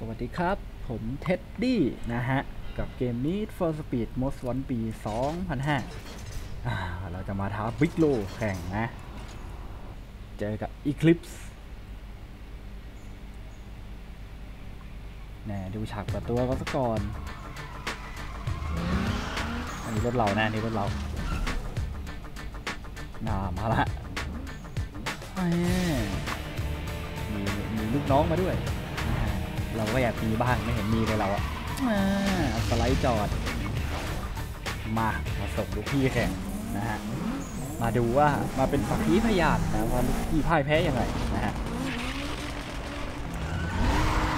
สวัสดีครับ ผมเท็ดดี้นะฮะ กับเกม Need for Speed Most Want ปี 2005อ่าเราจะมาท้าบิ๊กโลแข่งนะ เจอกับ Eclipse แน่ดูฉากเปิดตัวก็สักก่อน อันนี้รถเรานะ อันนี่รถเราน่ามาละแหม่มีมีลูกน้องมาด้วยอ่า เราก็อยากมีบ้างไม่เห็นมีเลยเราอะอ่าเอาสไลด์จอด มามาส่งลูกพี่แข่งนะฮะมาดูว่ามาเป็นสักขีพยานนะว่าลูกพี่พ่ายแพ้ยังไงนะฮะ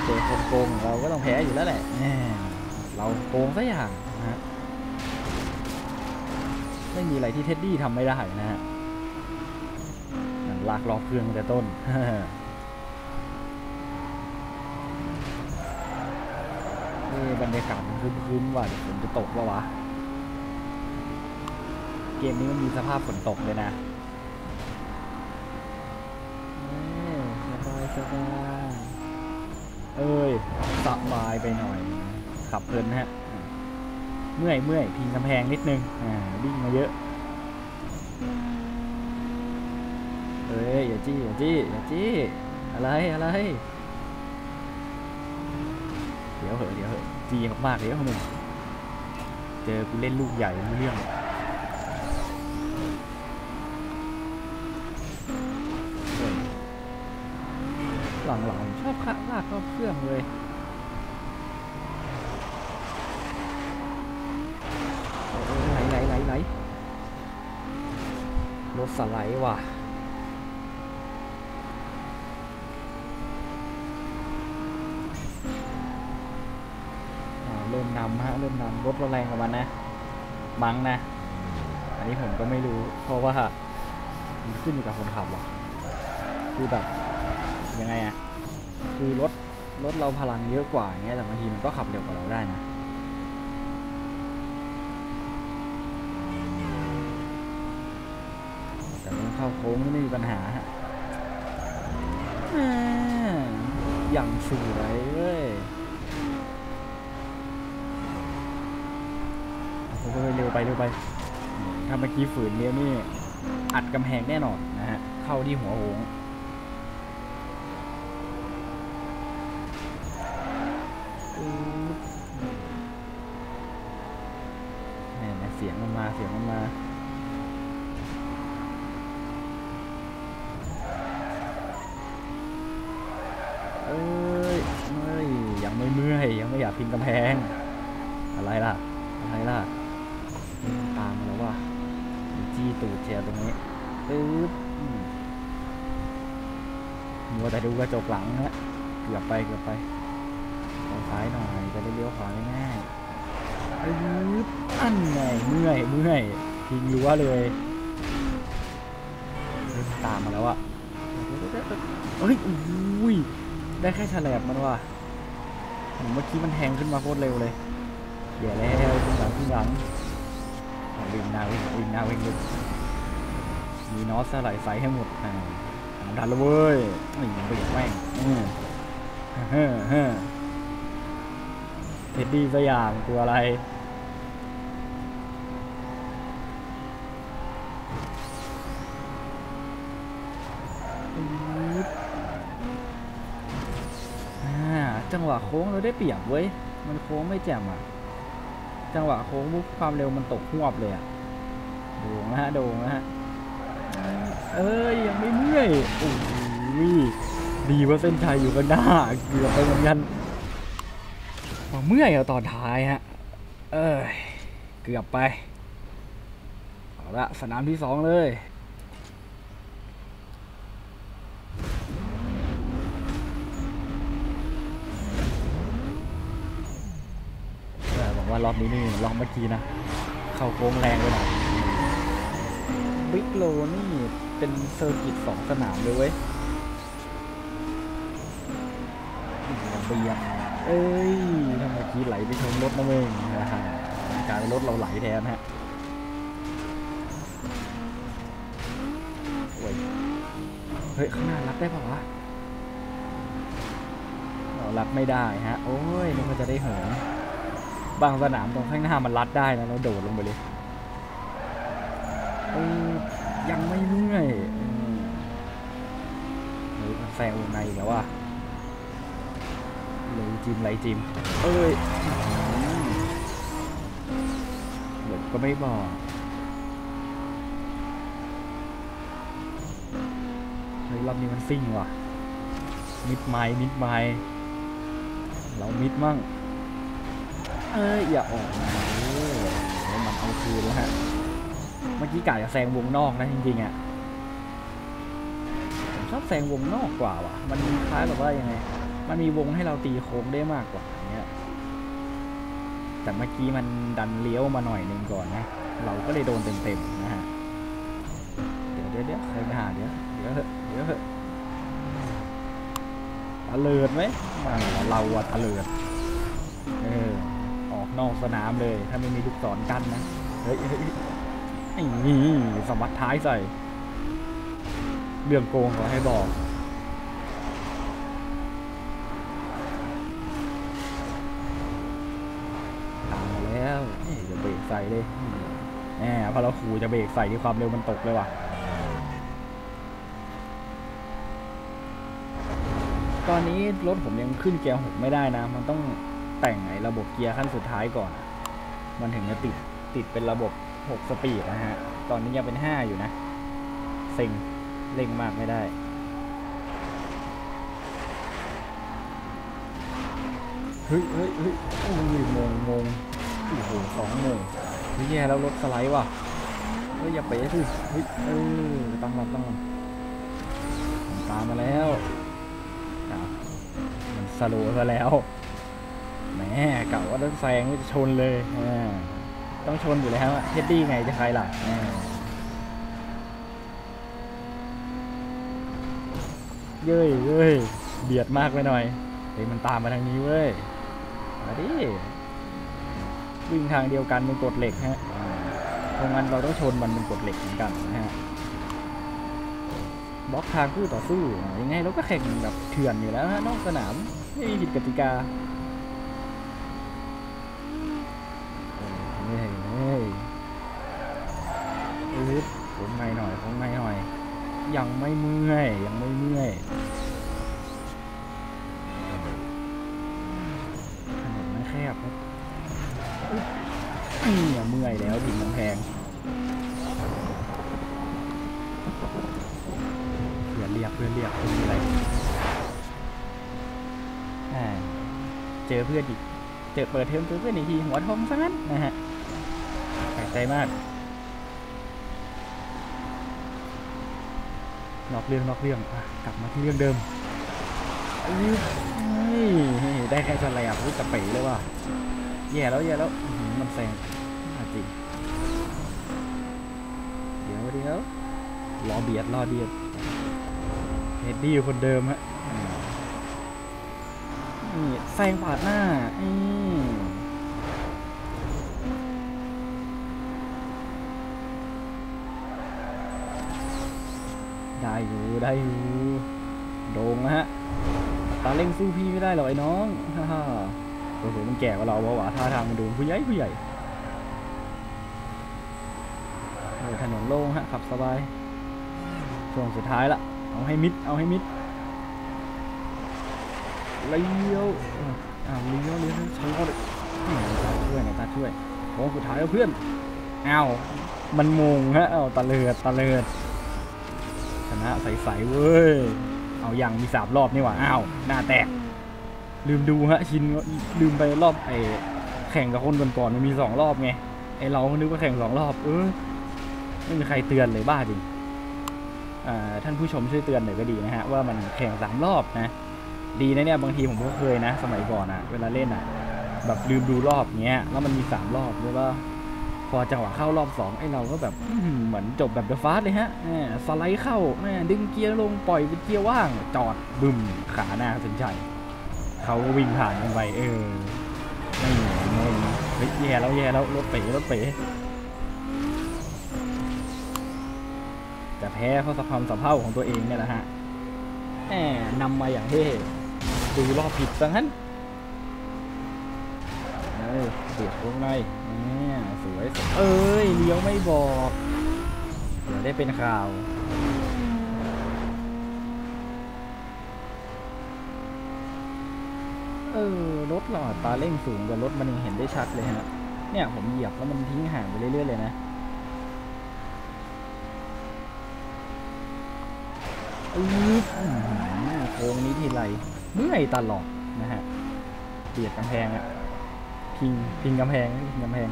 เจอคนโกงเราก็ต้องแพ้อยู่แล้วแหละแน่เราโกงซะอย่างนะฮะไม่มีอะไรที่เท็ดดี้ทำไม่ได้นะฮะนั่นลากล้อเครื่องตั้งแต่ต้น นี่บรรยากาศมันครึ้มๆว่ะฝนจะตกว่าวะ เกมนี้มันมีสภาพฝนตกเลยนะสบายสบายเอ้ยสบายไปหน่อย ขับเพลินฮะ เมื่อยเมื่อยพิงกำแพงนิดนึง อ่าวิ่งมาเยอะ เอ้ยอย่าจี้อย่าจี้อย่าจี้อะไรอะไร ดี๋ยวเหอะเดี๋ยวเหอะจีมากๆเดี๋ยวมึงเจอกูเล่นลูกใหญ่ไม่เรื่องเฮ้ยหลังๆชอบคัดลากเข้าเครื่องเลยไหลไหลไหลไหลรถสไลด์ว่ะ อ่าเริ่มนำฮะเริ่มนำรถเราแรงกว่ามันนะมั้งนะ อันนี้ผมก็ไม่รู้ เพราะว่ามันขึ้นอยู่กับคนขับว่ะคือแบบยังไงอะคือรถรถเราพลังเยอะกว่าอย่างเงี้ยแต่บางทีมันก็ขับเร็วกว่าเราได้นะแต่ต้องเข้าโค้งนี่ไม่มีปัญหาฮะอ่าอย่างสวยเว้ยโอ้ย เร็วไปเร็วไป ถ้าเมื่อกี้ฝืนเนี้ยนี่ อัดกำแพงแน่นอนนะฮะ เข้าที่หัวโหงปึ๊บแน่นะเสียงมันมา เสียงมันมาเอ้ยเอ้ยยังไม่เมื่อย ยังไม่อยากพิงกำแพง อะไรล่ะ อะไรล่ะนี่มันตามมาแล้วว่ะมีจี้ ตูดเชียร์ตรงนี้ปึ๊บมัวแต่ดูกระจกหลังฮะเกือบไปเกือบไปออกซ้ายหน่อยจะได้เลี้ยวขวาง่ายปึ๊บอันไงเมื่อยเมื่อยพิงรั้วเลยเริ่มตามมาแล้วอะเฮ้ยอุ้ยได้แค่ฉลบมันว่ะผมเมื่อกี้มันแทงขึ้นมาโคตรเร็วเลยเดี๋ยวแล้วขึ้นหลังขึ้นหลังวิ่งหน้าวิ่งวิ่งหน้าวิ่งลึก มีน็อตสลด์ไซส์ให้หมดอ่าดันแล้วเว้ยนี่ยังเบรกแม่งเฮ้เฮ้เท็ดดี้สยามกลัวอะไรปึ๊บอ่าจังหวะโค้งเราได้เปรียบเว้ย มันโค้งไม่แจ่มอะ จังหวะโค้งปุ๊บความเร็วมันตกหวบเลยอะ โด่งนะฮะ โด่งนะฮะ เอ้ยยังไม่เมื่อยโอ้ยดีว่าเส้นชัยอยู่กันหน้าเกือบไปเหมือนกันมาเมื่อยเอาตอนท้ายฮะ เอ้ยเกือบไปเอาละสนามที่สองเลยแต่บอกว่ารอบนี้นี่รอบเมื่อกี้นะ เข้าโค้งแรงไปหน่อย บิ๊กโลนี่เป็นเซอร์กิตสองสนามเลยเว้ยเบียเอ้ยทำไมกี้ไหลไปชนรถนะมึงนะฮะกลายเป็นรถเราไหลแทนฮะโอ้ยเฮ้ย ข้างหน้ารับได้ป่าวะเขารัดไม่ได้ฮะ โอ้ยนึกว่าจะได้เหินบางสนามตรงข้างหน้ามันรัดได้นะเราโดดลงไปเลยเออ ยังไม่เมื่อยอืมเฮ้ยมันแซงวงในอีกแล้วว่ะเลจิมไหลจิมเอ้ยอื้อหือหลบก็ไม่บอกเฮ้ยรอบนี้มันซิ่งว่ะ มิดไม้มิดไม้เรามิดมั่ง เอ้ยอย่าออกมาเออมันเอาคืนแล้วฮะ เมื่อกี้กะจะแซงวงนอกนะจริงๆอะผมชอบแซงวงนอกกว่าว่ะ มันคล้ายแบบว่ายังไง มันมีวงให้เราตีโค้งได้มากกว่าอย่างเงี้ย แต่เมื่อกี้มันดันเลี้ยวมาหน่อยหนึ่งก่อนนะ เราก็เลยโดนเต็มๆนะฮะ เดี๋ยวเดี๋ยวเดี๋ยวใครไปหาเดี๋ยวเดี๋ยวเดี๋ยวตะเลิดไหมมาเราอะตะเลิดเออออกนอกสนามเลย ถ้าไม่มีลูกศรกั้นนะ เฮ้ย นี่สมัดท้ายใส่เรื่องโกงขอให้บอกตามมาแล้วจะเบรกใส่เลยแหมพอเราขู่จะเบรกใส่ที่ความเร็วมันตกเลยว่ะตอนนี้รถผมยังขึ้นเกียร์หกไม่ได้นะ มันต้องแต่งไอ้ระบบเกียร์ขั้นสุดท้ายก่อน มันถึงจะติดติดเป็นระบบ หกสปีดนะฮะ ตอนนี้ยังเป็นห้าอยู่นะเซ็งเร่งมากไม่ได้ เฮ้ยเฮ้ยเฮ้ยโอ้ยงงงงโอ้โหสองโมงเฮ้ยแย่แล้วรถสไลด์ว่ะ เฮ้ยอย่าเป๋สิเฮ้ยเออตั้งรับตั้งรับผมตามมาแล้วมันสโลว์ซะแล้วแหมเก่าว่าต้องแซงว่จะชนเลยอ่า ต้องชนอยู่แล้วเท็ดดี้ไงจะใครล่ะอ่าเย้ยเย้ยเบียดมากไปหน่อยเฮ้ยมันตามมาทางนี้เว้ยมาดิวิ่งทางเดียวกันเป็นกฎเหล็กฮะอ่าเพราะงั้นเราต้องชนมันเป็นกฎเหล็กเหมือนกันนะฮะบล็อกทางคู่ต่อสู้ยังไงเราก็แข่งแบบเถื่อนอยู่แล้วฮะนอกสนามไม่มีผิดกติกาเฮ้ยเฮ้ยเฮ้ยผมไม่หน่อยผมไม่หน่อย ยังไม่เมื่อย ยังไม่เมื่อย ถนนมันแคบครับอุ๊ยนี่เมื่อยแล้วถึงกำแพงเพื่อนเรียกเพื่อนเรียกเพื่อนมีอะไรอ่า เจอเพื่อนอีก เจอเปิดเทอมเจอเพื่อนอีกทีหัวทองซะงั้นนะฮะแปลกใจมากนอกเรื่องนอกเรื่องอะกลับมาที่เรื่องเดิมได้แค่ชนอะไรอะรู้จะเป๋เลยว่ะแย่แล้วแย่แล้วมันแซงจริงเดี๋ยวเดี๋ยวรอเบียดรอเบียดเฮดดี้คนเดิมฮะ นี่แซงปาดหน้าอืมได้อยู่ได้อยู่โด่งนะฮะตาเล่งสู้พี่ไม่ได้หรอกไอ้น้องฮ่าฮ่าโอ้โหมันแก่กว่าเราวะวะท่าทางมันดูผู้ใหญ่ผู้ใหญ่ถนนโล่งฮะขับสบายช่วงสุดท้ายละเอาให้มิดเอาให้มิด เลี้ยวอ่าวเลี้ยวเลี้ยวชะลอเลยนี่ตาช่วยหน่อตาช่วยโค้งสุดท้ายแล้วเพื่อนอ้าวมันมงฮะเอาตะเลิดตะเลิดชนะใสๆเว้ยเอาอย่างมีสามรอบนี่หว่าอ้าวหน้าแตก ลืมดูฮะชินลืมไปรอบไอ้แข่งกับคนก่อนๆมันมีสองรอบไงไอ้เราก็นึกว่าแข่งสองรอบ เออไม่มีใครเตือนเลยบ้าจริงอ่าท่านผู้ชมช่วยเตือนหน่อยก็ดีนะฮะว่ามันแข่งสามรอบนะ ดีนะเนี่ยบางทีผมก็เคยนะ สมัยก่อนอะเวลาเล่นอะแบบลืมดูรอบเงี้ยแล้วมันมีสามรอบใช่ปะพอจังหวะเข้ารอบสองไอ้เราก็แบบเหมือนจบแบบเดอะฟาสเลยฮะแหมสไลด์เข้าแหมดึงเกียร์ลงปล่อยเป็นเกียร์ว่าง จอดบึมขาหน้าเส้นชัยเขาก็วิ่งผ่านกันไปเออไม่งงเฮ้ยแย่แล้วแย่แล้วรถเป๋รถเป๋แต่แพ้เพราะความสะเพร่าของตัวเองเนี่ยแหละฮะแหมนำมาอย่างเท่ ดูรอบผิดซะงั้นเออเสียบวงในเนี่ยสวยเอ้ยเลี้ยวไม่บอกเดี๋ยวได้เป็นข่าวเออรถเราอัตาเร่งสูงกว่ารถมันยังเห็นได้ชัดเลยฮะเนี่ยผมเหยียบแล้วมันทิ้งห่างไปเรื่อยๆเลยนะอือหือโค้งนี้ทีไร เมื่อยตลอดนะฮะเบียดกำแพงอะพิงพิงกำแพงพิงกำแพง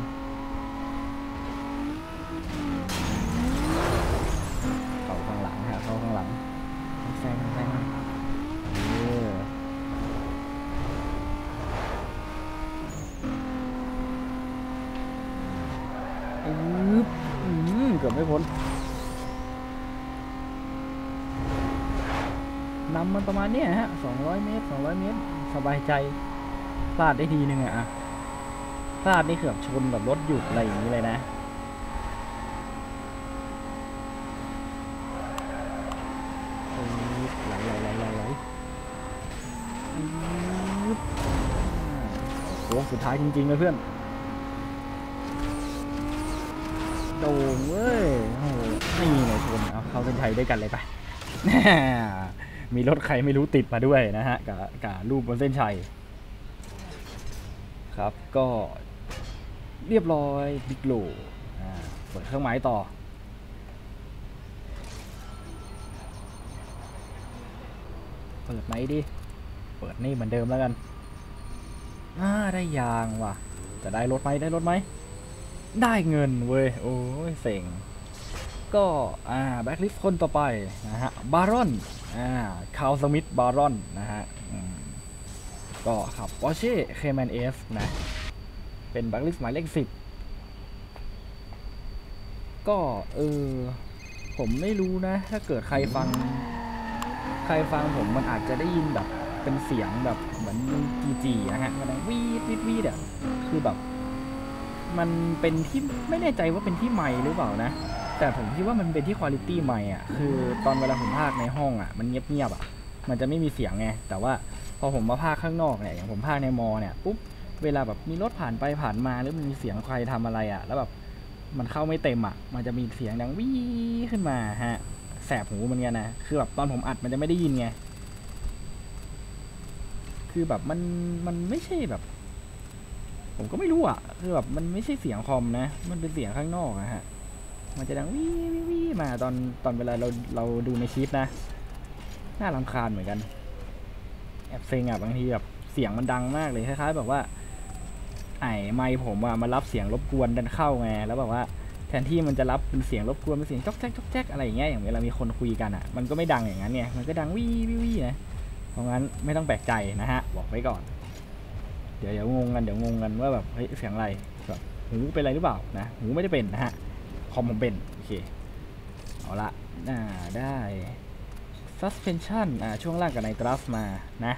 เข้าข้างหลังฮะเข้าข้างหลังแซงแซงเอออึ๊บอืมเกือบไม่พ้นนำมันประมาณเนี้ยฮะ200เมตร200เมตร สบายใจพลาดได้ทีนึงอะพลาดนี่เกือบชนแบบรถหยุดอะไรอย่างนี้เลยนะไหลไหลไหลไหลไหลโค้สุดท้ายจริงๆเลยเพื่อนโด่งเว้ยโอ้โหนี่ไงชนเอาเข้าเส้นชัยด้วยกันเลยไป มีรถใครไม่รู้ติดมาด้วยนะฮะกับกับรูปบนเส้นชัยครับก็เรียบร้อยบิ๊กโลเปิดเครื่องหมายต่อเปิดไหมดิ เปิดนี่เหมือนเดิมแล้วกันอ่าได้ยางว่ะ จะได้รถไหมได้รถไหม ได้เงินเว้ย โอ้ยเซ็งก็ อ่า แบ็คลิสคนต่อไปนะฮะ บารอน อ่าคาวสมิธบารอนนะฮะก็ขับ Porsche Cayman S นะ เป็นบ็คลิสหมายเลขสิบก็เออผมไม่รู้นะ ถ้าเกิดใครฟัง ใครฟังผมมันอาจจะได้ยินแบบ เป็นเสียงแบบเหมือนจีจีนะฮะมันดังวีดวีดวีดอะคือแบบ มันเป็นที่ไม่แน่ใจว่าเป็นที่ไมค์หรือเปล่านะ แต่ผมคิดว่ามันเป็นที่คุณภาพไมค์อะคือตอนเวลาผมพากในห้องอะมันเงียบเงียบๆอะ มันจะไม่มีเสียงไงแต่ว่าพอผมมาพากข้างนอกเนี่ยอย่างผมพากในมอเนี่ยปุ๊บเวลาแบบมีรถผ่านไปผ่านมาหรือมันมีเสียงใครทำอะไรอะ แล้วแบบมันเข้าไม่เต็มอะ มันจะมีเสียงดังวีขึ้นมาฮะ แสบหูเหมือนกันนะคือแบบตอนผมอัดมันจะไม่ได้ยินไงคือแบบมันมันไม่ใช่แบบ ผมก็ไม่รู้อะ คือแบบมันไม่ใช่เสียงคอมนะ มันเป็นเสียงข้างนอกอะฮะ มันจะดังวิวิวมาตอนตอนเวลาเราเราดูในคลิปนะ น่ารำคาญเหมือนกัน แอบเซ็งอะบางทีแบบเสียงมันดังมากเลยคล้ายๆแบบว่า ไอ้ไมค์ผมอะมารับเสียงรบกวนดันเข้าไงแล้วแบบว่าแทนที่มันจะรับเป็นเสียงรบกวนเป็นเสียงจ๊อกแจ๊กจ๊อกแจ๊กอะไรอย่างเงี้ยอย่างเวลามีคนคุยกันอะ มันก็ไม่ดังอย่างนั้นเนี่ยมันก็ดังวิวิวนะเพราะงั้นไม่ต้องแปลกใจนะฮะบอกไว้ก่อน เดี๋ยวเดี๋ยวงงกันเดี๋ยวงงกันว่าแบบเฮ้ยเสียงอะไรแบบหูเป็นอะไรหรือเปล่านะหูไม่ได้เป็นนะฮะ คอมผมเป็น โอเค เอาละอ่าได้ suspension อ่าช่วงล่างกับไนตรัสมานะ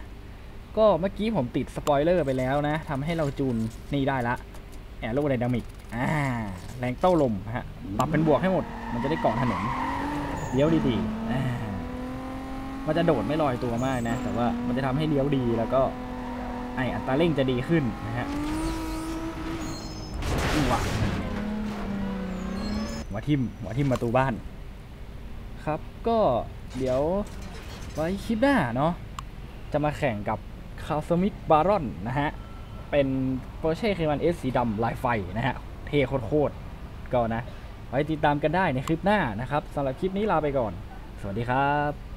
ก็เมื่อกี้ผมติดสปอยเลอร์ไปแล้วนะทำให้เราจูนนี่ได้ละแอโรไดนามิกอ่าแรงโต้าลมนะฮะปรับเป็นบวกให้หมด มันจะได้เกาะถนนเลี้ยวดีๆอ่ามันจะโดดไม่ลอยตัวมากนะ แต่ว่ามันจะทำให้เลี้ยวดีแล้วก็ไออัตราเร่งจะดีขึ้นนะฮะอ้วะ วทิมหัวทิมประตูบ้าน ครับก็เดี๋ยวไว้คลิปหน้าเนาะจะมาแข่งกับคาสมิธบารอนนะฮะ เป็นโปรเช่คีมันเอสสีดำลายไฟนะฮะ เทโคตรๆก็นะ ไว้ติดตามกันได้ในคลิปหน้านะครับสำหรับคลิปนี้ลาไปก่อน สวัสดีครับ